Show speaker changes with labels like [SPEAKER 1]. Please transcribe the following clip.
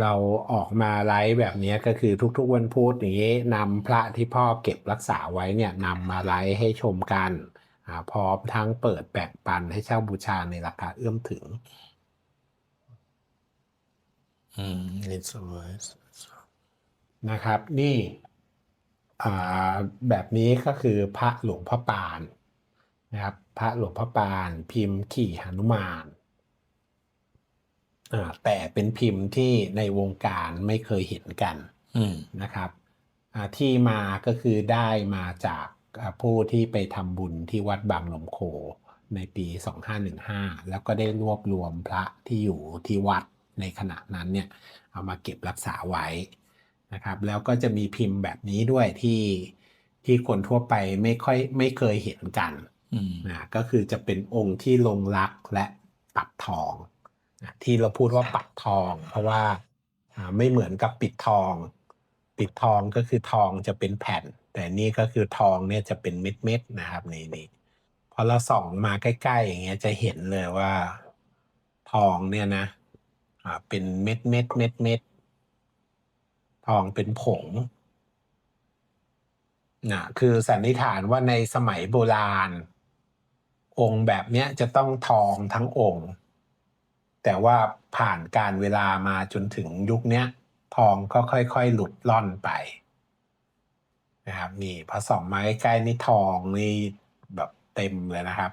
[SPEAKER 1] เราออกมาไลฟ์แบบนี้ก็คือทุกๆวันพุธอย่างนี้นำพระที่พ่อเก็บรักษาไว้เนี่ยนำมาไลฟ์ให้ชมกันอ่าพร้อมทั้งเปิดแบ่งปันให้เช่าบูชาในราคาเอื้อมถึง
[SPEAKER 2] Mm, it's alright.
[SPEAKER 1] นะครับ นี่อ่าแบบนี้ก็คือพระหลวงพ่อปานนะครับ พระหลวงพ่อปาน พิมพ์ขี่หนุมานอ่า แต่เป็นพิมพ์ที่ในวงการไม่เคยเห็นกัน
[SPEAKER 2] Mm.
[SPEAKER 1] นะครับอ่าที่มาก็คือได้มาจากอ่าผู้ที่ไปทำบุญที่วัดบางลมโคในปี 2515 แล้วก็ได้รวบรวมพระที่อยู่ที่วัดในขณะนั้นเนี่ยเอามาเก็บรักษาไว้นะครับแล้วก็จะมีพิมพ์แบบนี้ด้วยที่ที่คนทั่วไปไม่ค่อยไม่เคยเห็นกัน
[SPEAKER 2] Mm.
[SPEAKER 1] นะก็คือจะเป็นองค์ที่ลงรักและปักทองนะ ที่เราพูดว่าปักทอง เพราะว่าอ่าไม่เหมือนกับปิดทอง ปิดทองก็คือทองจะเป็นแผ่น แต่นี่ก็คือทองเนี่ยจะเป็นเม็ดเม็ดๆนะครับนี่นี่พอเราส่องมาใกล้ๆอย่างเงี้ยจะเห็นเลยว่าทองเนี่ยนะอ่าเป็นเม็ดเม็ดเม็ดเม็ดทองเป็นผงนะคือสันนิษฐานว่าในสมัยโบราณ องค์แบบเนี้ยจะต้องทองทั้งองค์ แต่ว่าผ่านการเวลามาจนถึงยุคนี้ทองก็ค่อยๆ หลุดล่อนไปนะครับนี่พอส่องมาใกล้ๆนี่ทองนี่แบบเต็มเลยนะครับ